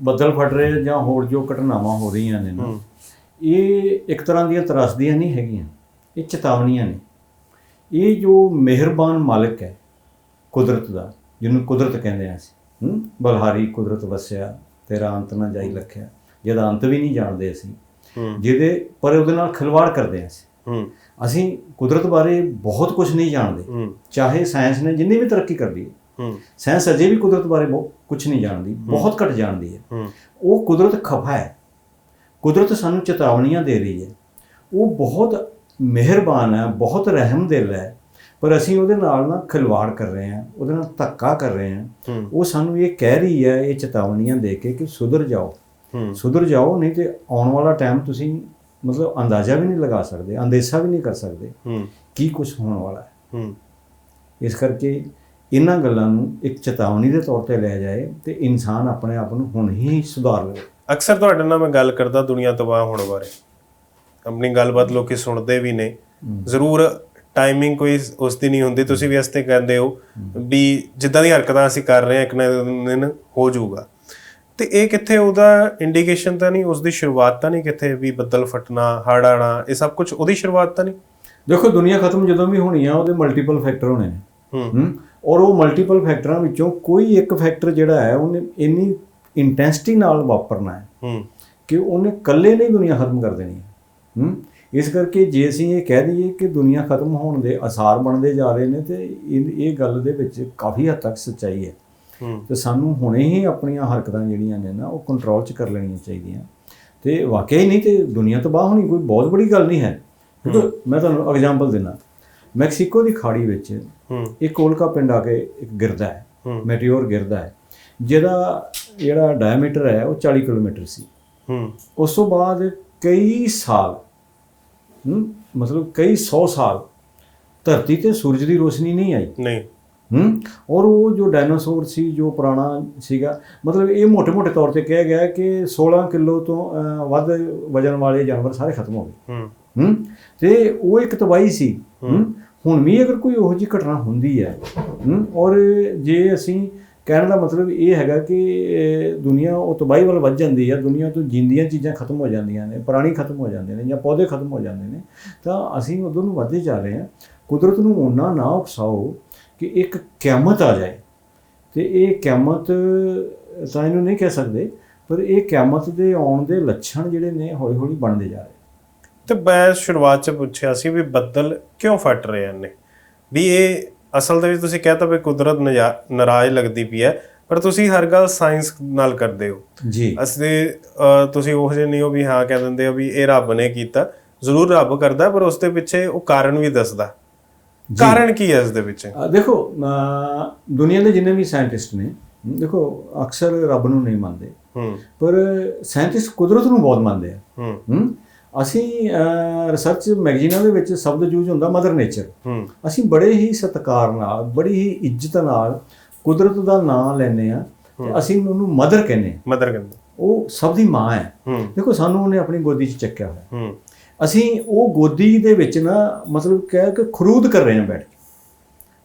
ਬੱਦਲ ਫਟ ਰਹੇ ਜਾਂ ਹੋਰ ਜੋ ਘਟਨਾਵਾਂ ਹੋ ਰਹੀਆਂ ਨੇ ਇਹ ਇੱਕ ਤਰ੍ਹਾਂ ਦੀਆਂ ਤਰਾਸਦੀਆਂ ਨਹੀਂ ਹੈਗੀਆਂ ਇਹ ਚੇਤਾਵਨੀਆਂ ਨੇ। ਇਹ ਜੋ ਮਿਹਰਬਾਨ ਮਾਲਕ ਹੈ ਕੁਦਰਤ ਦਾ ਜਿਹਨੂੰ ਕੁਦਰਤ ਕਹਿੰਦੇ ਆ ਅਸੀਂ ਹੂੰ ਬਲਹਾਰੀ ਕੁਦਰਤ ਵਸਿਆ ਤੇਰਾ ਅੰਤ ਨਾ ਜਾਈ ਲਖਿਆ ਜਿਹਦਾ ਅੰਤ ਵੀ ਨਹੀਂ ਜਾਣਦੇ ਅਸੀਂ ਜਿਹਦੇ ਪਰ ਉਹਦੇ ਨਾਲ ਖਿਲਵਾੜ ਕਰਦੇ ਆ ਅਸੀਂ। ਅਸੀਂ ਕੁਦਰਤ ਬਾਰੇ ਬਹੁਤ ਕੁਝ ਨਹੀਂ ਜਾਣਦੇ ਚਾਹੇ ਸਾਇੰਸ ਨੇ ਜਿੰਨੀ ਵੀ ਤਰੱਕੀ ਕਰਦੀ ਹੂੰ ਸਾਇੰਸ ਅਜੇ ਵੀ ਕੁਦਰਤ ਬਾਰੇ ਬਹੁਤ ਕੁਝ ਨਹੀਂ ਜਾਣਦੀ ਬਹੁਤ ਘੱਟ ਜਾਣਦੀ ਹੈ। ਉਹ ਕੁਦਰਤ ਖਫਾ ਹੈ। ਕੁਦਰਤ ਸਾਨੂੰ ਚੇਤਾਵਨੀਆਂ ਦੇ ਰਹੀ ਹੈ। ਉਹ ਬਹੁਤ ਮਿਹਰਬਾਨ ਹੈ ਬਹੁਤ ਰਹਿਮਦਿਲ ਹੈ। ਪਰ ਅਸੀਂ ਉਹਦੇ ਨਾਲ ਨਾ ਖਿਲਵਾੜ ਕਰ ਰਹੇ ਹਾਂ ਉਹਦੇ ਨਾਲ ਧੱਕਾ ਕਰ ਰਹੇ ਹਾਂ। ਉਹ ਸਾਨੂੰ ਇਹ ਕਹਿ ਰਹੀ ਹੈ ਇਹ ਚੇਤਾਵਨੀਆਂ ਦੇ ਕੇ ਕਿ ਸੁਧਰ ਜਾਓ। ਸੁਧਰ ਜਾਓ ਨਹੀਂ ਤੇ ਆਉਣ ਵਾਲਾ ਟਾਈਮ ਤੁਸੀਂ ਮਤਲਬ ਅੰਦਾਜ਼ਾ ਵੀ ਨਹੀਂ ਲਗਾ ਸਕਦੇ ਅੰਦੇਸ਼ਾ ਵੀ ਨਹੀਂ ਕਰ ਸਕਦੇ ਕੀ ਕੁਝ ਹੋਣ ਵਾਲਾ ਹੂੰ। ਇਸ ਕਰਕੇ ਇਹਨਾਂ ਗੱਲਾਂ ਨੂੰ ਇੱਕ ਚੇਤਾਵਨੀ ਦੇ ਤੌਰ ਤੇ ਲਿਆ ਜਾਏ ਤੇ ਇਨਸਾਨ ਆਪਣੇ ਆਪ ਨੂੰ ਹੁਣ ਹੀ ਸੁਧਾਰ ਲਵੇ। ਅਕਸਰ ਤੁਹਾਡੇ ਨਾਲ ਮੈਂ ਗੱਲ ਕਰਦਾ ਦੁਨੀਆ ਤਬਾਹ ਹੋਣ ਬਾਰੇ। ਆਪਣੀ ਗੱਲਬਾਤ ਲੋਕੀ ਸੁਣਦੇ ਵੀ ਨੇ। ਜ਼ਰੂਰ ਟਾਈਮਿੰਗ ਕੋਈ ਉਸ ਦੀ ਨਹੀਂ ਹੁੰਦੀ। ਤੁਸੀਂ ਵੀ ਇਸ ਤੇ ਕਹਿੰਦੇ ਹੋ ਵੀ ਜਿੱਦਾਂ ਦੀ ਹਰਕਤਾਂ ਅਸੀਂ ਕਰ ਰਹੇ ਹਾਂ ਇੱਕ ਨਾ ਦਿਨ ਹੋ ਜਾਊਗਾ। ਤੇ ਇਹ ਕਿੱਥੇ ਉਹਦਾ ਇੰਡੀਕੇਸ਼ਨ ਤਾਂ ਨਹੀਂ ਉਸ ਦੀ ਸ਼ੁਰੂਆਤ ਤਾਂ ਨਹੀਂ ਕਿੱਥੇ ਵੀ ਬੱਦਲ ਫਟਣਾ ਹੜ੍ਹ ਆਉਣਾ ਇਹ ਸਭ ਕੁਝ ਉਹਦੀ ਸ਼ੁਰੂਆਤ ਤਾਂ ਨਹੀਂ? ਦੇਖੋ ਦੁਨੀਆ ਖਤਮ ਜਦੋਂ ਵੀ ਹੋਣੀ ਆ ਉਹਦੇ ਮਲਟੀਪਲ ਫੈਕਟਰ ਹੋਣੇ ਨੇ। ਹੂੰ। ਔਰ ਉਹ ਮਲਟੀਪਲ ਫੈਕਟਰਾਂ ਵਿੱਚੋਂ ਕੋਈ ਇੱਕ ਫੈਕਟਰ ਜਿਹੜਾ ਹੈ ਉਹਨੇ ਇੰਨੀ ਇੰਟੈਂਸਿਟੀ ਨਾਲ ਵਾਪਰਨਾ ਹੈ ਹੂੰ। ਕਿ ਉਹਨੇ ਇਕੱਲੇ ਨਹੀਂ ਦੁਨੀਆ ਖਤਮ ਕਰ ਦੇਣੀ ਹੈ। ਹੂੰ? ਇਸ ਕਰਕੇ ਜੇ ਅਸੀਂ ਇਹ ਕਹਿ ਦਈਏ ਕਿ ਦੁਨੀਆ ਖਤਮ ਹੋਣ ਦੇ ਅਸਾਰ ਬਣਦੇ ਜਾ ਰਹੇ ਨੇ ਤੇ ਇਹ ਗੱਲ ਦੇ ਵਿੱਚ ਕਾਫੀ ਹੱਦ ਤੱਕ ਸੱਚਾਈ ਹੈ। ਹੂੰ। ਤੇ ਸਾਨੂੰ ਹੁਣੇ ਹੀ ਆਪਣੀਆਂ ਹਰਕਤਾਂ ਜਿਹੜੀਆਂ ਨੇ ਨਾ ਉਹ ਕੰਟਰੋਲ 'ਚ ਕਰ ਲੈਣੀਆਂ ਚਾਹੀਦੀਆਂ। ਤੇ ਵਾਕਿਆ ਹੀ ਨਹੀਂ ਤੇ ਦੁਨੀਆ ਤਬਾਹ ਹੋਣੀ ਕੋਈ ਬਹੁਤ ਬੜੀ ਗੱਲ ਨਹੀਂ ਹੈ। ਮੈਂ ਤੁਹਾਨੂੰ ਐਗਜ਼ਾਮਪਲ ਦਿੰਦਾ। ਮੈਕਸੀਕੋ ਦੀ ਖਾੜੀ ਵਿੱਚ ਇੱਕ ਓਲਕਾ ਪਿੰਡ ਆ ਕੇ ਇੱਕ ਗਿਰਦਾ ਹੈ ਮੈਟੀਓਰ ਗਿਰਦਾ ਹੈ। ਜਿਹਦਾ ਜਿਹੜਾ ਡਾਇਮੀਟਰ ਹੈ ਉਹ 40 ਕਿਲੋਮੀਟਰ ਸੀ। ਉਸ ਤੋਂ ਬਾਅਦ ਕਈ ਸਾਲ ਮਤਲਬ ਕਈ 100 ਸਾਲ ਧਰਤੀ ਤੇ ਸੂਰਜ ਦੀ ਰੋਸ਼ਨੀ ਨਹੀਂ ਆਈ। ਨਹੀਂ। ਹੂੰ ਔਰ ਉਹ ਜੋ ਡਾਇਨਾਸੌਰ ਸੀ ਜੋ ਪੁਰਾਣਾ ਸੀਗਾ ਮਤਲਬ ਇਹ ਮੋٹے-ਮੋٹے ਤੌਰ ਤੇ ਕਿਹਾ ਗਿਆ ਕਿ 16 ਕਿਲੋ ਤੋਂ ਵੱਧ ਵਜਨ ਵਾਲੇ ਜਾਨਵਰ ਸਾਰੇ ਖਤਮ ਹੋ ਗਏ। ਹੂੰ। ਹੂੰ? ਤੇ ਉਹ ਇੱਕ ਤਬਾਹੀ ਸੀ, ਹੂੰ? ਹੁਣ ਵੀ ਅਗਰ ਕੋਈ ਉਹੋ ਜਿਹੀ ਘਟਨਾ ਹੁੰਦੀ ਹੈ, ਹੂੰ? ਔਰ ਜੇ ਅਸੀਂ ਕਹਿਣ ਦਾ ਮਤਲਬ ਇਹ ਹੈਗਾ ਕਿ ਦੁਨੀਆ ਉਹ ਤਬਾਹੀ ਵੱਲ ਵੱਧ ਜਾਂਦੀ ਹੈ, ਦੁਨੀਆ ਤੋਂ ਜਿੰਦੀਆਂ ਚੀਜ਼ਾਂ ਖਤਮ ਹੋ ਜਾਂਦੀਆਂ ਨੇ, ਪ੍ਰਾਣੀ ਖਤਮ ਹੋ ਜਾਂਦੇ ਨੇ ਜਾਂ ਪੌਦੇ ਖਤਮ ਹੋ ਜਾਂਦੇ ਨੇ, ਤਾਂ ਅਸੀਂ ਉਧਰ ਨੂੰ ਵੱਧਦੇ ਜਾ ਰਹੇ ਹਾਂ। ਕੁਦਰਤ ਨੂੰ ਓਨਾ ਨਾ ਉਕਸਾਓ ਕਿ ਇੱਕ ਕਿਆਮਤ ਆ ਜਾਏ। ਤੇ ਇਹ ਕਿਆਮਤ ਤਾਂ ਇਹਨੂੰ ਨਹੀਂ ਕਹਿ ਸਕਦੇ, ਪਰ ਇਹ ਕਿਆਮਤ ਦੇ ਆਉਣ ਦੇ ਲੱਛਣ ਜਿਹੜੇ ਨੇ ਹੌਲੀ ਹੌਲੀ ਬਣਦੇ ਜਾ ਰਹੇ ਤੇ ਮੈਂ ਸ਼ੁਰੂਆਤ ਚ ਪੁੱਛਿਆ ਸੀ ਵੀ ਬੱਦਲ ਕਿਉਂ ਫਟ ਰਹੇ ਨੇ ਵੀ ਇਹ ਅਸਲ ਦੇ ਵਿੱਚ ਤੁਸੀਂ ਕਹਤਾ ਵੀ ਕੁਦਰਤ ਨਾਰਾਜ਼ ਲੱਗਦੀ ਪਈ ਹੈ ਪਰ ਤੁਸੀਂ ਹਰ ਗੱਲ ਸਾਇੰਸ ਨਾਲ ਕਰਦੇ ਹੋ। ਜੀ। ਅਸੀਂ ਤੁਸੀਂ ਉਹ ਜਿਹੇ ਨਹੀਂ ਹੋ ਵੀ ਹਾਂ ਕਹਿ ਦਿੰਦੇ ਹੋ ਵੀ ਇਹ ਰੱਬ ਨੇ ਕੀਤਾ। ਜ਼ਰੂਰ ਰੱਬ ਕਰਦਾ ਪਰ ਉਸ ਦੇ ਪਿੱਛੇ ਉਹ ਕਾਰਨ ਵੀ ਦੱਸਦਾ। ਕਾਰਨ ਕੀ ਹੈ ਇਸ ਦੇ ਵਿੱਚ ਦੇਖੋ ਦੁਨੀਆ ਦੇ ਜਿੰਨੇ ਵੀ ਸਾਇੰਟਿਸਟ ਨੇ ਦੇਖੋ ਅਕਸਰ ਰੱਬ ਨੂੰ ਨਹੀਂ ਮੰਨਦੇ। ਪਰ ਸਾਇੰਟਿਸਟ ਕੁਦਰਤ ਨੂੰ ਬਹੁਤ ਮੰਨਦੇ ਆ। ਹੂੰ ਅਸੀਂ ਰਿਸਰਚ ਮੈਗਜ਼ੀਨਾਂ ਦੇ ਵਿੱਚ ਸ਼ਬਦ ਯੂਜ਼ ਹੁੰਦਾ ਮਦਰ ਨੇਚਰ ਅਸੀਂ ਬੜੇ ਹੀ ਸਤਿਕਾਰ ਨਾਲ ਬੜੀ ਹੀ ਇੱਜ਼ਤ ਨਾਲ ਕੁਦਰਤ ਦਾ ਨਾਮ ਲੈਂਦੇ ਆ ਤੇ ਅਸੀਂ ਉਹਨੂੰ ਮਦਰ ਕਹਿੰਦੇ ਮਦਰ ਕਹਿੰਦੇ ਉਹ ਸਭ ਦੀ ਮਾਂ ਹੈ। ਦੇਖੋ ਸਾਨੂੰ ਉਹਨੇ ਆਪਣੀ ਗੋਦੀ 'ਚ ਚੱਕਿਆ ਹੋਇਆ। ਅਸੀਂ ਉਹ ਗੋਦੀ ਦੇ ਵਿੱਚ ਨਾ ਮਤਲਬ ਕਹਿ ਕਿ ਖਰੂਦ ਕਰ ਰਹੇ ਹਾਂ ਬੈਠ ਕੇ।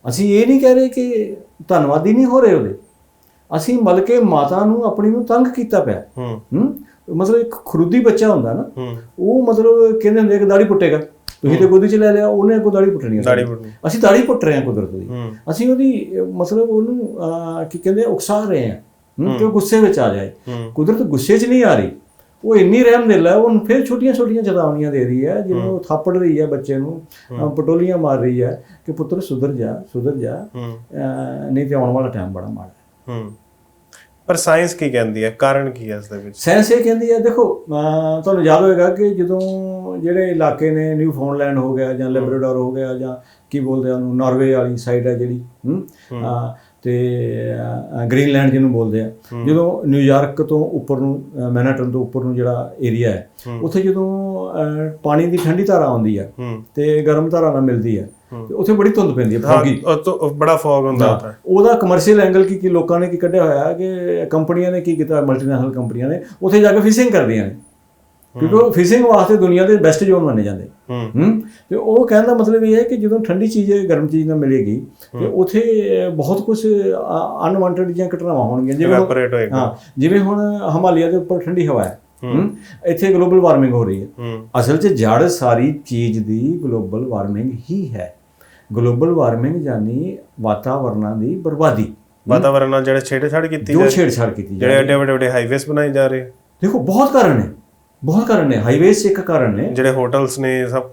ਅਸੀਂ ਇਹ ਨਹੀਂ ਕਹਿ ਰਹੇ ਕਿ ਧੰਨਵਾਦੀ ਨਹੀਂ ਹੋ ਰਹੇ ਉਹਦੇ। ਅਸੀਂ ਬਲਕਿ ਮਾਤਾ ਨੂੰ ਆਪਣੀ ਨੂੰ ਤੰਗ ਕੀਤਾ ਪਿਆ। ਹੂੰ? ਮਤਲਬ ਇੱਕ ਖਰੂਦੀ ਬੱਚਾ ਹੁੰਦਾ ਨਾ ਉਹ ਮਤਲਬ ਕਹਿੰਦੇ ਹੁੰਦੇ ਕਿ ਦਾੜੀ ਪੁੱਟੇਗਾ। ਤੁਸੀਂ ਤੇ ਗੋਦੀ 'ਚ ਲੈ ਲਿਆ ਉਹਨੇ ਕੋ ਦਾੜੀ ਪੁੱਟਣੀ ਦਾੜੀ ਪੁੱਟਣੀ। ਅਸੀਂ ਦਾੜੀ ਪੁੱਟ ਰਹੇ ਹਾਂ ਕੁਦਰਤ ਦੀ। ਅਸੀਂ ਉਹਦੀ ਮਤਲਬ ਉਹਨੂੰ ਕੀ ਕਹਿੰਦੇ ਉਕਸਾ ਰਹੇ ਹਾਂ। ਕਿ ਉਹ ਗੁੱਸੇ ਵਿੱਚ ਆ ਜਾਏ। ਕੁਦਰਤ ਗੁੱਸੇ 'ਚ ਨਹੀਂ ਆ ਰਹੀ। ਉਹ ਇੰਨੀ ਰਹਿਮਦਿਲ ਹੈ ਉਹਨੂੰ ਫਿਰ ਛੋਟੀਆਂ ਛੋਟੀਆਂ ਚੇਤਾਵਨੀਆਂ ਦੇ ਰਹੀ ਹੈ ਜਿਵੇਂ ਉਹ ਥਾਪੜ ਰਹੀ ਹੈ ਬੱਚੇ ਨੂੰ ਪਟੋਲੀਆਂ ਮਾਰ ਰਹੀ ਹੈ ਕਿ ਪੁੱਤਰ ਸੁਧਰ ਜਾ ਸੁਧਰ ਜਾ। ਨਹੀਂ ਤੇ ਆਉਣ ਵਾਲਾ ਟਾਈਮ ਬੜਾ ਮਾੜਾ ਹੂੰ। ਪਰ ਸਾਇੰਸ ਕੀ ਕਹਿੰਦੀ ਹੈ? ਕਾਰਨ ਕੀ ਹੈ ਇਸ ਦੇ ਵਿੱਚ? ਸਾਇੰਸ ਇਹ ਕਹਿੰਦੀ ਹੈ ਦੇਖੋ ਤੁਹਾਨੂੰ ਯਾਦ ਹੋਏਗਾ ਕਿ ਜਦੋਂ ਜਿਹੜੇ ਇਲਾਕੇ ਨੇ ਨਿਊ ਫਾਊਂਡਲੈਂਡ ਹੋ ਗਿਆ ਜਾਂ ਲੈਬਰਾਡੋਰ ਹੋ ਗਿਆ ਜਾਂ ਕੀ ਬੋਲਦੇ ਆ ਉਹਨੂੰ ਨਾਰਵੇ ਵਾਲੀ ਸਾਈਡ ਹੈ ਜਿਹੜੀ ਹੂੰ? ਤੇ ਗ੍ਰੀਨਲੈਂਡ ਜਿਹਨੂੰ ਬੋਲਦੇ ਆ। ਜਦੋਂ ਨਿਊਯਾਰਕ ਤੋਂ ਉੱਪਰ ਨੂੰ ਮੈਨਹਟਨ ਤੋਂ ਉੱਪਰ ਨੂੰ ਜਿਹੜਾ ਏਰੀਆ ਹੈ। ਉੱਥੇ ਜਦੋਂ ਪਾਣੀ ਦੀ ਠੰਡੀ ਧਾਰਾ ਆਉਂਦੀ ਹੈ ਹੂੰ। ਤੇ ਗਰਮ ਧਾਰਾ ਨਾਲ ਮਿਲਦੀ ਹੈ। ਤੇ ਉੱਥੇ ਬੜੀ ਧੁੰਦ ਪੈਂਦੀ ਹੈ ਫੌਗੀ। ਬੜਾ ਫੌਗ ਹੁੰਦਾ ਹੁੰਦਾ ਉਹਦਾ ਕਮਰਸ਼ੀਅਲ ਐਂਗਲ ਕੀ ਕੀ ਲੋਕਾਂ ਨੇ ਕੀ ਕੱਢਿਆ ਹੋਇਆ ਹੈ ਕਿ ਕੰਪਨੀਆਂ ਨੇ ਕੀ ਕੀਤਾ ਮਲਟੀਨੈਸ਼ਨਲ ਕੰਪਨੀਆਂ ਨੇ ਉੱਥੇ ਜਾ ਕੇ ਫਿਸ਼ਿੰਗ ਕਰਦੀਆਂ ਨੇ। ਕਿਉਂਕਿ ਉਹ ਫਿਸ਼ਿੰਗ ਵਾਸਤੇ ਦੁਨੀਆ ਦੇ ਬੈਸਟ ਜ਼ੋਨ ਮੰਨੇ ਜਾਂਦੇ। ਹੂੰ। ਤੇ ਉਹ ਕਹਿਣ ਦਾ ਮਤਲਬ ਇਹ ਹੈ ਕਿ ਜਦੋਂ ਠੰਡੀ ਚੀਜ਼ ਗਰਮ ਚੀਜ਼ ਨਾਲ ਮਿਲੇਗੀ ਤੇ ਉੱਥੇ ਬਹੁਤ ਕੁਝ ਅਨਵਾਂਟਡ ਜਿਹੀਆਂ ਘਟਨਾਵਾਂ ਹੋਣਗੀਆਂ। ਜਿਵੇਂ ਹਾਂ। ਜਿਵੇਂ ਹੁਣ ਹਿਮਾਲਿਆ ਦੇ ਉੱਪਰ ਠੰਡੀ ਹਵਾ ਹੈ। ਹੂੰ। ਇੱਥੇ ਗਲੋਬਲ ਵਾਰਮਿੰਗ ਹੋ ਰਹੀ ਹੈ। ਅਸਲ 'ਚ ਜੜ ਸਾਰੀ ਚੀਜ਼ ਦੀ ਗਲੋਬਲ ਵਾਰਮਿੰਗ ਹੀ ਹੈ। ਗਲੋਬਲ ਵਾਰਮਿੰਗ ਯਾਨੀ ਵਾਤਾਵਰਣਾਂ ਦੀ ਬਰਬਾਦੀ। ਵਾਤਾਵਰਣ ਨਾਲ ਜਿਹੜੇ ਛੇੜਛਾੜ ਕੀਤੀ ਜੋ ਛੇੜਛਾੜ ਕੀਤੀ ਜਿਹੜੇ ਐਡੇ ਵੱਡੇ ਵੱਡੇ ਹਾਈਵੇਜ਼ ਬਣਾਏ ਜਾ ਰਹੇ। ਦੇਖੋ ਬਹੁਤ ਕਾਰਨ ਨੇ। ਬਹੁਤ ਕਾਰਨ ਨੇ। ਹਾਈਵੇਜ਼ ਇੱਕ ਕਾਰਨ ਨੇ। ਜਿਹੜੇ ਹੋਟਲਸ ਨੇ ਸਭ।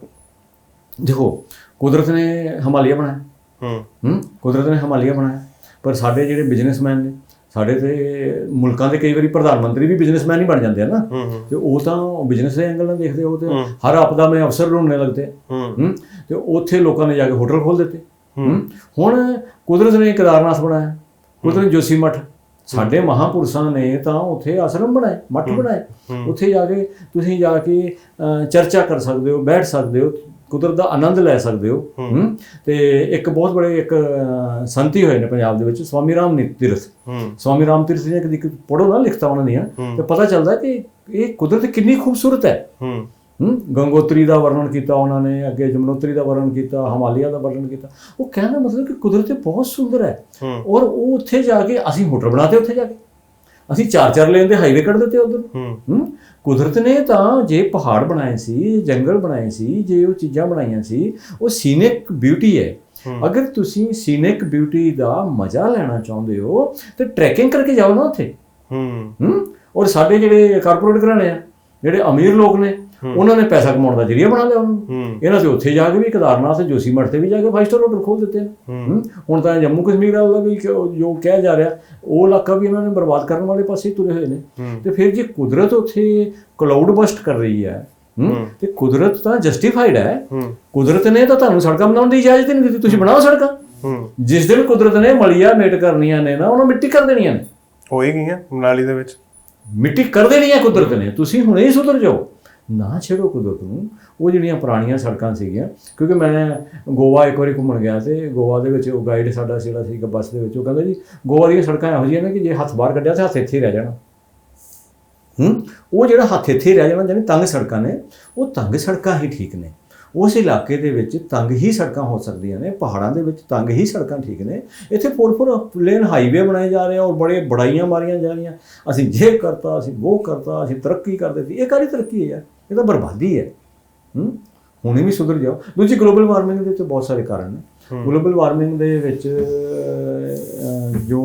ਦੇਖੋ ਕੁਦਰਤ ਨੇ ਹਿਮਾਲਿਆ ਬਣਾਇਆ। ਹੂੰ। ਹੂੰ। ਕੁਦਰਤ ਨੇ ਹਿਮਾਲਿਆ ਬਣਾਇਆ। ਪਰ ਸਾਡੇ ਜਿਹੜੇ ਬਿਜ਼ਨਸਮੈਨ ਨੇ ਸਾਡੇ ਤੇ ਮੁਲਕਾਂ ਦੇ ਕਈ ਵਾਰੀ ਪ੍ਰਧਾਨ ਮੰਤਰੀ ਵੀ ਬਿਜ਼ਨਸਮੈਨ ਹੀ ਬਣ ਜਾਂਦੇ ਆ ਨਾ। ਤੇ ਉਹ ਤਾਂ ਬਿਜ਼ਨਸ ਦੇ ਐਂਗਲ ਨਾਲ ਦੇਖਦੇ ਹੋ ਤੇ ਹਰ ਆਪਦਾ ਮੈਂ ਅਫਸਰ ਢੂੰਡਨੇ ਲੱਗਦੇ। ਹੂੰ। ਤੇ ਉੱਥੇ ਲੋਕਾਂ ਨੇ ਜਾ ਕੇ ਹੋਟਲ ਖੋਲ ਦਿੱਤੇ। ਹੂੰ। ਹੁਣ ਕੁਦਰਤ ਨੇ ਕੇਦਾਰਨਾਥ ਬਣਾਇਆ। ਕੁਦਰਤ ਨੇ ਜੋਸ਼ੀਮਠ ਸਾਡੇ ਮਹਾਪੁਰਸ਼ਾਂ ਨੇ ਤਾਂ ਉੱਥੇ ਆਸ਼ਰਮ ਬਣਾਏ ਮੱਠ ਬਣਾਏ। ਉੱਥੇ ਜਾ ਕੇ ਤੁਸੀਂ ਜਾ ਕੇ ਚਰਚਾ ਕਰ ਸਕਦੇ ਹੋ ਬੈਠ ਸਕਦੇ ਹੋ ਕੁਦਰਤ ਦਾ ਆਨੰਦ ਲੈ ਸਕਦੇ ਹੋ। ਤੇ ਇੱਕ ਬਹੁਤ ਬੜੇ ਇੱਕ ਸੰਤੀ ਹੋਏ ਨੇ ਪੰਜਾਬ ਦੇ ਵਿੱਚ ਸਵਾਮੀ ਰਾਮ ਨੀ- ਤੀਰਥ। ਸਵਾਮੀ ਰਾਮ ਤੀਰਥ ਦੀਆਂ ਕਦੀ ਪੜੋ ਨਾ ਲਿਖਤਾ ਉਹਨਾਂ ਦੀਆਂ ਤੇ ਪਤਾ ਚੱਲਦਾ ਕਿ ਇਹ ਕੁਦਰਤ ਕਿੰਨੀ ਖੂਬਸੂਰਤ ਹੂੰ। ਹੂੰ? ਗੰਗੋਤਰੀ ਦਾ ਵਰਣਨ ਕੀਤਾ ਉਹਨਾਂ ਨੇ ਅੱਗੇ ਜਮਨੋਤਰੀ ਦਾ ਵਰਣਨ ਕੀਤਾ ਹਿਮਾਲਿਆ ਦਾ ਵਰਣਨ ਕੀਤਾ। ਉਹ ਕਹਿਣ ਦਾ ਮਤਲਬ ਕਿ ਕੁਦਰਤ ਬਹੁਤ ਸੁੰਦਰ ਹੈ। ਔਰ ਉਹ ਉੱਥੇ ਜਾ ਕੇ ਅਸੀਂ ਹੋਟਲ ਬਣਾਤੇ ਉੱਥੇ ਜਾ ਕੇ। ਅਸੀਂ ਚਾਰ ਚਾਰ ਲੇਨ ਦੇ ਹਾਈਵੇ ਕੱਢ ਦਿੱਤੇ ਉਧਰ। ਹੂੰ। ਕੁਦਰਤ ਨੇ ਤਾਂ ਜੇ ਪਹਾੜ ਬਣਾਏ ਸੀ ਜੰਗਲ ਬਣਾਏ ਸੀ ਜੇ ਉਹ ਚੀਜ਼ਾਂ ਬਣਾਈਆਂ ਸੀ ਉਹ ਸੀਨਿਕ ਬਿਊਟੀ ਹੈ। ਅਗਰ ਤੁਸੀਂ ਸੀਨਿਕ ਬਿਊਟੀ ਦਾ ਮਜ਼ਾ ਲੈਣਾ ਚਾਹੁੰਦੇ ਹੋ ਤੇ ਟਰੈਕਿੰਗ ਕਰਕੇ ਜਾਓ ਨਾ ਉੱਥੇ। ਹੂੰ। ਹੂੰ? ਔਰ ਸਾਡੇ ਜਿਹੜੇ ਕਾਰਪੋਰੇਟ ਘਰਾਣੇ ਆ ਜਿਹੜੇ ਅਮੀਰ ਲੋਕ ਨੇ ਉਹਨਾਂ ਨੇ ਪੈਸਾ ਕਮਾਉਣ ਦਾ ਜਰੀਆ ਬਣਾ ਲਿਆ ਉਹਨਾਂ। ਇਹਨਾਂ ਤੇ ਉੱਥੇ ਜਾ ਕੇ ਵੀ ਕੇਦਾਰਨਾਥ ਤੇ ਜੋਸ਼ੀਮਠ ਤੇ ਵੀ ਜਾ ਕੇ ਫਾਈਵ ਸਟਾਰ ਹੋਟਲ ਖੋਲ ਦਿੱਤੇ ਨੇ। ਹੁਣ ਤਾਂ ਜੰਮੂ ਕਸ਼ਮੀਰ ਵਾਲਾ ਵੀ ਕਿ ਉਹ ਜੋ ਕਿਹਾ ਜਾ ਰਿਹਾ ਉਹ ਇਲਾਕਾ ਵੀ ਇਹਨਾਂ ਨੇ ਬਰਬਾਦ ਕਰਨ ਵਾਲੇ ਪਾਸੇ ਤੁਰੇ ਹੋਏ ਨੇ। ਤੇ ਫਿਰ ਜੇ ਕੁਦਰਤ ਉੱਥੇ ਕਲਾਊਡ ਬਸਟ ਕਰ ਰਹੀ ਹੈ ਤੇ ਕੁਦਰਤ ਤਾਂ ਜਸਟੀਫਾਈਡ ਹੈ। ਕੁਦਰਤ ਨੇ ਤਾਂ ਤੁਹਾਨੂੰ ਸੜਕਾਂ ਬਣਾਉਣ ਦੀ ਇਜਾਜ਼ਤ ਨਹੀਂ ਦਿੱਤੀ। ਤੁਸੀਂ ਬਣਾਓ ਸੜਕਾਂ। ਜਿਸ ਦਿਨ ਕੁਦਰਤ ਨੇ ਮਲੀਆ ਮੇਟ ਕਰਨੀਆਂ ਨੇ ਨਾ ਉਹਨਾਂ ਮਿੱਟੀ ਕਰ ਦੇਣੀਆਂ ਨੇ। ਹੋਈ ਗਈਆਂ ਮਨਾਲੀ ਦੇ ਵਿੱਚ। ਮਿੱਟੀ ਕਰ ਦੇਣੀ ਹੈ ਕੁਦਰਤ ਨੇ। ਤੁਸੀਂ ਹੁਣੇ ਹੀ ਸੁਧਰ ਜਾਓ। ਨਾ ਛੇੜੋ ਕੁਦਰਤ ਨੂੰ। ਉਹ ਜਿਹੜੀਆਂ ਪੁਰਾਣੀਆਂ ਸੜਕਾਂ ਸੀਗੀਆਂ, ਕਿਉਂਕਿ ਮੈਂ ਗੋਆ ਇੱਕ ਵਾਰੀ ਘੁੰਮਣ ਗਿਆ ਤੇ ਗੋਆ ਦੇ ਵਿੱਚ ਉਹ ਗਾਈਡ ਸਾਡਾ ਜਿਹੜਾ ਸੀਗਾ ਬੱਸ ਦੇ ਵਿੱਚ। ਉਹ ਕਹਿੰਦਾ ਜੀ, ਗੋਆ ਦੀਆਂ ਸੜਕਾਂ ਇਹੋ ਜਿਹੀਆਂ ਨੇ ਕਿ ਜੇ ਹੱਥ ਬਾਹਰ ਕੱਢਿਆ ਤਾਂ ਹੱਥ ਇੱਥੇ ਹੀ ਰਹਿ ਜਾਣਾ। ਹੂੰ? ਉਹ ਜਿਹੜਾ ਹੱਥ ਇੱਥੇ ਹੀ ਰਹਿ ਜਾਣਾ ਜਾਨੀ ਤੰਗ ਸੜਕਾਂ ਨੇ, ਉਹ ਤੰਗ ਸੜਕਾਂ ਹੀ ਠੀਕ ਨੇ। ਉਸ ਇਲਾਕੇ ਦੇ ਵਿੱਚ ਤੰਗ ਹੀ ਸੜਕਾਂ ਹੋ ਸਕਦੀਆਂ ਨੇ ਪਹਾੜਾਂ ਦੇ ਵਿੱਚ ਤੰਗ ਹੀ ਸੜਕਾਂ ਠੀਕ ਨੇ। ਇੱਥੇ ਫੋਰ ਫੋਰ ਲੇਨ ਹਾਈਵੇ ਬਣਾਏ ਜਾ ਰਹੇ ਆ ਔਰ ਬੜੇ ਬੜਾਈਆਂ ਮਾਰੀਆਂ ਜਾ ਰਹੀਆਂ। ਅਸੀਂ ਜੇ ਕਰਤਾ ਅਸੀਂ ਉਹ ਕਰਤਾ ਅਸੀਂ ਤਰੱਕੀ ਕਰਦੇ ਸੀ ਇਹ ਕਾਹਦੀ ਤਰੱਕੀ ਹੈ ਯਾਰ? ਇਹ ਤਾਂ ਬਰਬਾਦੀ ਹੈ। ਹੂੰ? ਹੁਣੇ ਵੀ ਸੁਧਰ ਜਾਓ। ਦੂਜੀ ਗਲੋਬਲ ਵਾਰਮਿੰਗ ਦੇ ਤੇ ਬਹੁਤ ਸਾਰੇ ਕਾਰਨ ਨੇ। ਗਲੋਬਲ ਵਾਰਮਿੰਗ ਦੇ ਵਿੱਚ ਜੋ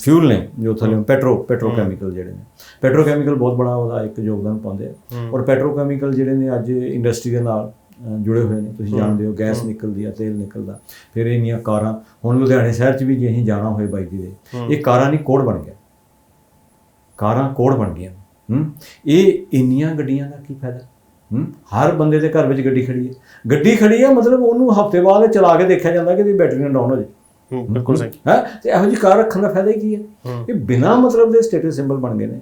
ਫਿਊਲ ਨੇ ਜੋ ਥੱਲੇ ਪੈਟਰੋ ਪੈਟਰੋਕੈਮੀਕਲ ਜਿਹੜੇ ਨੇ। ਪੈਟਰੋਕੈਮੀਕਲ ਬਹੁਤ ਬੜਾ ਉਹਦਾ ਇੱਕ ਯੋਗਦਾਨ ਪਾਉਂਦੇ ਆ। ਔਰ ਪੈਟਰੋਕੈਮੀਕਲ ਜਿਹੜੇ ਨੇ ਅੱਜ ਇੰਡਸਟਰੀ ਦੇ ਨਾਲ ਜੁੜੇ ਹੋਏ ਨੇ। ਤੁਸੀਂ ਜਾਣਦੇ ਹੋ ਗੈਸ ਨਿਕਲਦੀ ਆ ਤੇਲ ਨਿਕਲਦਾ। ਫਿਰ ਇੰਨੀਆਂ ਕਾਰਾਂ ਹੁਣ ਲੁਧਿਆਣੇ ਸ਼ਹਿਰ 'ਚ ਵੀ ਜੇ ਅਸੀਂ ਜਾਣਾ ਹੋਏ ਬਾਈਕ ਦੇ ਇਹ ਕਾਰਾਂ ਨਹੀਂ ਕੋਡ ਬਣ ਗਿਆ। ਕਾਰਾਂ ਕੋਡ ਬਣ ਗਈਆਂ। ਹੂੰ? ਇਹ ਇੰਨੀਆਂ ਗੱਡੀਆਂ ਦਾ ਕੀ ਫਾਇਦਾ? ਹੂੰ? ਹਰ ਬੰਦੇ ਦੇ ਘਰ ਵਿੱਚ ਗੱਡੀ ਖੜੀ ਹੈ। ਗੱਡੀ ਖੜੀ ਹੈ ਮਤਲਬ ਉਹਨੂੰ ਹਫ਼ਤੇ ਬਾਅਦ ਚਲਾ ਕੇ ਦੇਖਿਆ ਜਾਂਦਾ ਕਿ ਇਹਦੀ ਬੈਟਰੀ ਨਾ ਡਾਊਨ ਹੋ ਹੂੰ ਬਿਲਕੁਲ ਸਹੀ। ਹੈ? ਤੇ ਇਹੋ ਜਿਹੀ ਕਾਰ ਰੱਖਣ ਦਾ ਫਾਇਦਾ ਕੀ ਹੈ? ਹੂੰ। ਇਹ ਬਿਨਾ ਮਤਲਬ ਦੇ ਸਟੇਟਸ ਸਿੰਬਲ ਬਣ ਗਏ ਨੇ।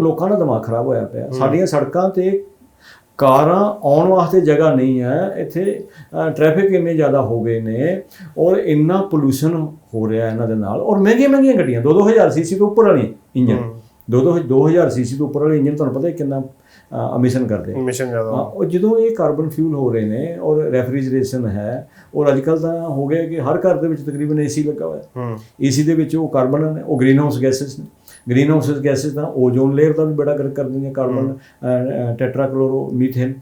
ਲੋਕਾਂ ਦਾ ਦਿਮਾਗ ਖਰਾਬ ਹੋਇਆ ਪਿਆ। ਸਾਡੀਆਂ ਸੜਕਾਂ ਤੇ ਕਾਰਾਂ ਆਉਣ ਵਾਸਤੇ ਜਗ੍ਹਾ ਨਹੀਂ ਹੈ। ਇੱਥੇ ਟ੍ਰੈਫਿਕ ਇੰਨੇ ਜ਼ਿਆਦਾ ਹੋ ਗਏ ਨੇ ਔਰ ਇੰਨਾ ਪੋਲੂਸ਼ਨ ਹੋ ਰਿਹਾ ਇਹਨਾਂ ਦੇ ਨਾਲ ਔਰ ਮਹਿੰਗੀਆਂ ਮਹਿੰਗੀਆਂ ਗੱਡੀਆਂ 2-2000 ਸੀਸੀ ਤੋਂ ਉੱਪਰ ਵਾਲੀ ਇੰਜਨ। 2-2 2000 ਸੀਸੀ ਤੋਂ ਉੱਪਰ ਵਾਲੇ ਇੰਜਨ ਤੁਹਾਨੂੰ ਪਤਾ ਹੈ ਕਿੰਨਾ ਅਮਿਸ਼ਨ ਕਰਦੇ ਆ। ਮਿਸ਼ਨ ਜ਼ਿਆਦਾ। ਉਹ ਜਦੋਂ ਇਹ ਕਾਰਬਨ ਫਿਊਲ ਹੋ ਰਹੇ ਨੇ ਔਰ ਰੈਫਰੀਜਰੇਸ਼ਨ ਹੈ ਔਰ ਅੱਜਕੱਲ ਤਾਂ ਹੋ ਗਿਆ ਕਿ ਹਰ ਘਰ ਦੇ ਵਿੱਚ ਤਕਰੀਬਨ ਏਸੀ ਲੱਗਾ ਹੋਇਆ। ਹੈ। ਹੂੰ ਏਸੀ ਦੇ ਵਿੱਚ ਉਹ ਕਾਰਬਨ ਨੇ ਉਹ ਗ੍ਰੀਨ ਹਾਊਸ ਗੈਸਸ ਨੇ। ਗ੍ਰੀਨ ਹਾਊਸ ਗੈਸਸ ਤਾਂ ਓਜ਼ੋਨ ਲੇਅਰ ਦਾ ਵੀ ਬੜਾ ਗਰਕ ਕਰ ਦਿੰਦੀਆਂ carbon tetrachloro methane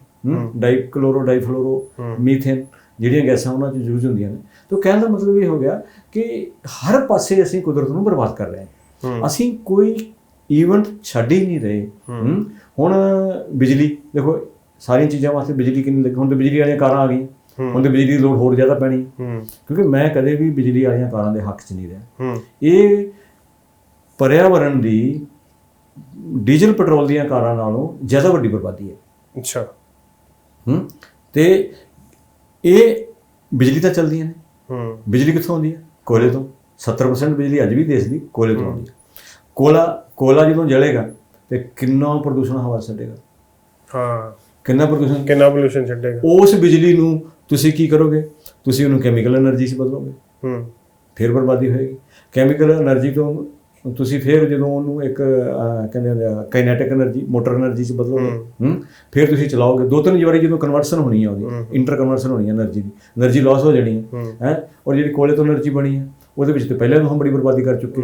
dichloro difluoro methane ਜਿਹੜੀਆਂ ਗੈਸਾਂ ਉਹਨਾਂ 'ਚ ਯੂਜ਼ ਹੁੰਦੀਆਂ ਨੇ। ਤਾਂ ਕਹਿਣ ਦਾ ਮਤਲਬ ਇਹ ਹੋ ਗਿਆ ਕਿ ਹਰ ਪਾਸੇ ਅਸੀਂ ਕੁਦਰਤ ਨੂੰ ਬਰਬਾਦ ਕਰ ਰਹੇ ਹਾਂ। ਅਸੀਂ ਕੋਈ ਇਵੈਂਟ ਛੱਡ ਹੀ ਨਹੀਂ ਰਹੇ। ਹੁਣ ਬਿਜਲੀ ਦੇਖੋ ਸਾਰੀਆਂ ਚੀਜ਼ਾਂ ਵਾਸਤੇ ਬਿਜਲੀ ਕਿੰਨੀ ਲੱਗੀ। ਹੁਣ ਤੇ ਬਿਜਲੀ ਵਾਲੀਆਂ ਕਾਰਾਂ ਆ ਗਈਆਂ। ਹੁਣ ਤੇ ਬਿਜਲੀ ਦੀ ਲੋੜ ਹੋਰ ਜ਼ਿਆਦਾ ਪੈਣੀ। ਕਿਉਂਕਿ ਮੈਂ ਕਦੇ ਵੀ ਬਿਜਲੀ ਵਾਲੀਆਂ ਕਾਰਾਂ ਦੇ ਹੱਕ 'ਚ ਨਹੀਂ ਰਿਹਾ। ਇਹ ਪਰਿਆਵਰਣ ਦੀ ਡੀਜ਼ਲ ਪੈਟਰੋਲ ਦੀਆਂ ਕਾਰਾਂ ਨਾਲੋਂ ਜ਼ਿਆਦਾ ਵੱਡੀ ਬਰਬਾਦੀ ਹੈ। ਅੱਛਾ। ਹੂੰ। ਤੇ ਇਹ ਬਿਜਲੀ ਤਾਂ ਚੱਲਦੀਆਂ ਨੇ। ਹੂੰ। ਬਿਜਲੀ ਕਿੱਥੋਂ ਆਉਂਦੀ ਹੈ? ਕੋਲੇ ਤੋਂ। 70% ਬਿਜਲੀ ਅੱਜ ਵੀ ਦੇਸ਼ ਦੀ ਕੋਲੇ ਤੋਂ ਆਉਂਦੀ ਹੈ। ਕੋਲਾ ਕੋਲਾ ਜਦੋਂ ਜਲੇਗਾ ਤੇ ਕਿੰਨਾ ਪ੍ਰਦੂਸ਼ਣ ਹਵਾ ਛੱਡੇਗਾ? ਹਾਂ। ਕਿੰਨਾ ਪ੍ਰਦੂਸ਼ਣ? ਕਿੰਨਾ ਪੋਲੂਸ਼ਨ ਛੱਡੇਗਾ? ਉਸ ਬਿਜਲੀ ਨੂੰ ਤੁਸੀਂ ਕੀ ਕਰੋਗੇ? ਤੁਸੀਂ ਉਹਨੂੰ ਕੈਮੀਕਲ એનર્ਜੀ 'ਚ ਬਦਲੋਗੇ। ਹੂੰ। ਫਿਰ ਬਰਬਾਦੀ ਹੋਏਗੀ। ਕੈਮੀਕਲ એનર્ਜੀ ਤੋਂ ਤੁਸੀਂ ਫਿਰ ਜਦੋਂ ਉਹਨੂੰ ਇੱਕ ਕਹਿੰਦੇ ਹੁੰਦੇ ਆ ਕਾਈਨੈਟਿਕ એનર્ਜੀ ਮੋਟਰ એનર્ਜੀ 'ਚ ਬਦਲੋਗੇ। ਹੂੰ। ਫਿਰ ਤੁਸੀਂ ਚਲਾਓਗੇ। ਦੋ ਤਿੰਨ ਵਾਰੀ ਜਦੋਂ ਕਨਵਰਸ਼ਨ ਹੋਣੀ ਆ ਉਹਦੀ ਇੰਟਰ ਕਨਵਰਸ਼ਨ ਹੋਣੀ ਆ એનર્ਜੀ ਦੀ। એનર્ਜੀ ਲਾਸ ਹੋ ਜਾਣੀ ਹੈ। ਹੈ? ਔਰ ਜਿਹੜੀ ਕੋਲੇ ਤੋਂ એનર્ਜੀ ਬਣੀ ਹੈ ਉਹਦੇ ਵਿੱਚ ਤੇ ਪਹਿਲਾਂ ਨੂੰ ਹਮ ਬੜੀ ਬਰਬਾਦੀ ਕਰ ਚੁੱਕੇ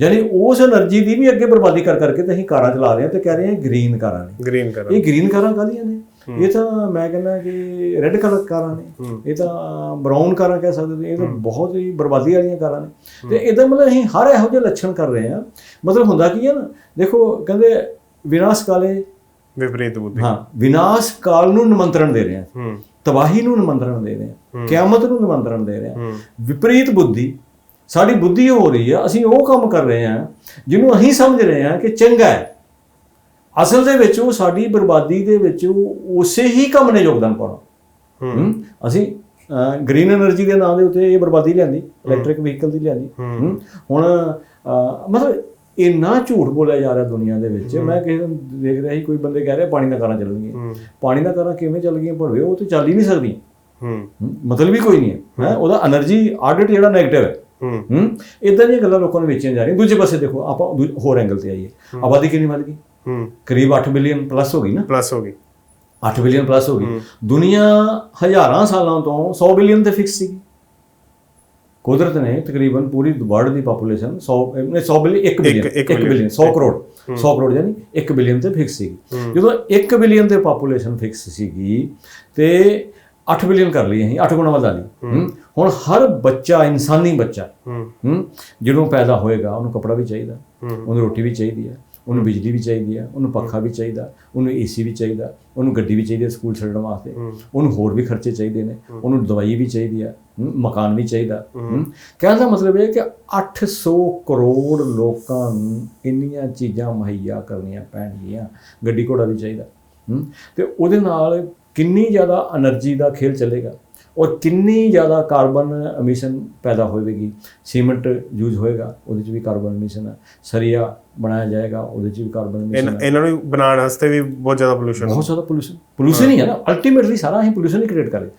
ਯਾਨੀ ਉਸ એનર્ਜੀ ਦੀ ਵੀ ਅੱਗੇ ਬਰਬਾਦੀ ਕਰ ਕਰਕੇ ਤੇ ਅਸੀਂ ਕਾਰਾਂ ਚਲਾ ਰਹੇ ਹਾਂ ਤੇ ਕਹਿ ਰਹੇ ਹਾਂ ਗ੍ਰੀਨ ਕਾਰਾਂ ਨੇ। ਗ੍ਰੀਨ ਕਾਰਾਂ। ਇਹ ਗ੍ਰੀਨ ਕਾਰਾਂ ਕਾਹਦੀਆਂ ਨੇ? ਇਹ ਤਾਂ ਮੈਂ ਕਹਿੰਦਾ ਕਿ ਰੈੱਡ ਕਲਰ ਕਾਰਾਂ ਨੇ। ਇਹ ਤਾਂ ਬ੍ਰਾਊਨ ਕਾਰਾਂ ਕਹਿ ਸਕਦੇ ਇਹ ਤਾਂ ਬਹੁਤ ਹੀ ਬਰਬਾਦੀ ਵਾਲੀਆਂ ਕਾਰਾਂ ਨੇ। ਤੇ ਇਹਦਾ ਮਤਲਬ ਅਸੀਂ ਹਰ ਇਹੋ ਜਿਹੇ ਲੱਛਣ ਕਰ ਰਹੇ ਹਾਂ। ਮਤਲਬ ਹੁੰਦਾ ਕੀ ਹੈ ਨਾ ਦੇਖੋ ਕਹਿੰਦੇ ਵਿਨਾਸ਼ ਕਾਲੇ ਵਿਪਰੀਤ ਬੁੱਧੀ। ਹਾਂ ਵਿਨਾਸ਼ ਕਾਲ ਨੂੰ ਨਿਮੰਤਰਣ ਦੇ ਰਹੇ ਹਾਂ। ਤਬਾਹੀ ਨੂੰ ਨਿਮੰਤਰਣ ਦੇ ਰਹੇ ਹਾਂ। ਕਿਆਮਤ ਨੂੰ ਨਿਮੰਤਰਣ ਦੇ ਰਹੇ ਹਾਂ। ਵਿਪਰੀਤ ਬੁੱਧੀ ਸਾਡੀ ਬੁੱਧੀ ਹੋ ਰਹੀ ਆ ਅਸੀਂ ਉਹ ਕੰਮ ਕਰ ਰਹੇ ਆ ਜਿਹਨੂੰ ਅਸੀਂ ਸਮਝ ਰਹੇ ਆ ਕਿ ਚੰਗਾ ਹੈ। ਅਸਲ ਦੇ ਵਿੱਚ ਉਹ ਸਾਡੀ ਬਰਬਾਦੀ ਦੇ ਵਿੱਚ ਉਸੇ ਹੀ ਕੰਮ ਨੇ ਯੋਗਦਾਨ ਪਾਉਣਾ। ਅਸੀਂ ਗ੍ਰੀਨ એનર્ਜੀ ਦੇ ਨਾਮ ਦੇ ਉੱਤੇ ਇਹ ਬਰਬਾਦੀ ਲਿਆਂਦੀ ਇਲੈਕਟ੍ਰਿਕ ਵਹੀਕਲ ਦੀ ਲਿਆਂਦੀ। ਹੁਣ ਮਤਲਬ ਇੰਨਾ ਝੂਠ ਬੋਲਿਆ ਜਾ ਰਿਹਾ ਦੁਨੀਆ ਦੇ ਵਿੱਚ ਮੈਂ ਕਿਸੇ ਨੂੰ ਦੇਖ ਰਿਹਾ ਸੀ ਕੋਈ ਬੰਦੇ ਕਹਿ ਰਹੇ ਪਾਣੀ ਦਾ ਕਾਰਾਂ ਚੱਲਣਗੀਆਂ ਪਾਣੀ ਦਾ ਕਾਰਾਂ ਕਿਵੇਂ ਚੱਲ ਗਈਆਂ ਭੜਵੇ ਉਹ ਤੇ ਚੱਲ ਹੀ ਨਹੀਂ ਸਕਦੀਆਂ। ਮਤਲਬ ਵੀ ਕੋਈ ਨਹੀਂ ਹੈ। ਉਹਦਾ એનર્ਜੀ ਆਡਿਟ ਜਿਹੜਾ ਨੈਗੇਟਿਵ ਹੈ। ਹੂੰ। ਇਦਾਂ ਦੀਆਂ ਗੱਲਾਂ ਲੋਕਾਂ ਨੂੰ ਵੇਚੀਆਂ ਜਾ ਰਹੀਆਂ। ਦੂਜੇ ਪਾਸੇ ਦੇਖੋ ਆਪਾਂ ਹੋਰ ਐਂਗਲ ਤੇ ਆਈਏ। ਆਬਾਦੀ ਕਿੰਨੀ ਵੱਧ ਗਈ? ਹੂੰ। ਕਰੀਬ 8 ਬਿਲੀਅਨ ਪਲੱਸ ਹੋ ਗਈ ਨਾ। ਪਲੱਸ ਹੋ ਗਈ। 8 ਬਿਲੀਅਨ ਪਲੱਸ ਹੋ ਗਈ। ਦੁਨੀਆ ਹਜ਼ਾਰਾਂ ਸਾਲਾਂ ਤੋਂ 100 ਬਿਲੀਅਨ ਤੇ ਫਿਕਸ ਸੀ ਕੁਦਰਤ ਨੇ ਤਕਰੀਬਨ ਪੂਰੀ ਵਰਲਡ ਦੀ ਪਾਪੂਲੇਸ਼ਨ 100 ਨਹੀਂ 100 ਬਿਲੀਅਨ 1 ਬਿਲੀਅਨ ਇੱਕ 1 ਬਿਲੀਅਨ 100 ਕਰੋੜ। 100 ਕਰੋੜ ਯਾਨੀ 1 ਬਿਲੀਅਨ ਤੇ ਫਿਕਸ ਸੀ ਜਦੋਂ 1 ਬਿਲੀਅਨ ਤੇ ਪਾਪੂਲੇਸ਼ਨ ਫਿਕਸ ਸੀਗੀ ਤੇ 8 ਬਿਲੀਅਨ ਕਰ ਲਈ ਅਸੀਂ 8 ਗੁਣਾ ਵਧਾ ਲਈ। ਹੁਣ ਹਰ ਬੱਚਾ ਇਨਸਾਨੀ ਬੱਚਾ ਹੂੰ। ਜਦੋਂ ਪੈਦਾ ਹੋਏਗਾ ਉਹਨੂੰ ਕਪੜਾ ਵੀ ਚਾਹੀਦਾ ਉਹਨੂੰ ਰੋਟੀ ਵੀ ਚਾਹੀਦੀ ਹੈ ਉਹਨੂੰ ਬਿਜਲੀ ਵੀ ਚਾਹੀਦੀ ਹੈ ਉਹਨੂੰ ਪੱਖਾ ਵੀ ਚਾਹੀਦਾ ਉਹਨੂੰ ਏਸੀ ਵੀ ਚਾਹੀਦਾ ਉਹਨੂੰ ਗੱਡੀ ਵੀ ਚਾਹੀਦੀ ਹੈ ਸਕੂਲ ਛੱਡਣ ਵਾਸਤੇ ਉਹਨੂੰ ਹੋਰ ਵੀ ਖਰਚੇ ਚਾਹੀਦੇ ਨੇ ਉਹਨੂੰ ਦਵਾਈ ਵੀ ਚਾਹੀਦੀ ਹੈ ਮਕਾਨ ਵੀ ਚਾਹੀਦਾ ਕਹਿਣ ਦਾ ਮਤਲਬ ਇਹ ਹੈ ਕਿ 800 ਕਰੋੜ ਲੋਕਾਂ ਨੂੰ ਇੰਨੀਆਂ ਚੀਜ਼ਾਂ ਮੁਹੱਈਆ ਕਰਨੀਆਂ ਪੈਣਗੀਆਂ ਗੱਡੀ ਘੋੜਾ ਵੀ ਚਾਹੀਦਾ ਤੇ ਉਹਦੇ ਨਾਲ ਕਿੰਨੀ ਜ਼ਿਆਦਾ એનર્ਜੀ ਦਾ ਖੇਲ ਚੱਲੇਗਾ? ਔਰ ਕਿੰਨੀ ਜ਼ਿਆਦਾ ਕਾਰਬਨ ਐਮਿਸ਼ਨ ਪੈਦਾ ਹੋਵੇਗੀ? ਸੀਮੈਂਟ ਯੂਜ਼ ਹੋਏਗਾ ਉਹਦੇ 'ਚ ਵੀ ਕਾਰਬਨ ਐਮਿਸ਼ਨ ਹੈ ਸਰੀਆ ਬਣਾਇਆ ਜਾਏਗਾ ਉਹਦੇ 'ਚ ਵੀ ਕਾਰਬਨ ਐਮਿਸ਼ਨ ਇਹਨਾਂ ਇਹਨਾਂ ਨੂੰ ਬਣਾਉਣ ਵਾਸਤੇ ਵੀ ਬਹੁਤ ਜ਼ਿਆਦਾ ਪੋਲੂਸ਼ਨ ਬਹੁਤ ਜ਼ਿਆਦਾ ਪੋਲੂਸ਼ਨ ਪੋਲੂਸ਼ਨ ਹੀ ਹੈ ਨਾ। ਅਲਟੀਮੇਟਲੀ ਸਾਰਾ ਅਸੀਂ ਪੋਲੂਸ਼ਨ ਹੀ ਕ੍ਰੀਏਟ ਕਰ। ਰਹੇ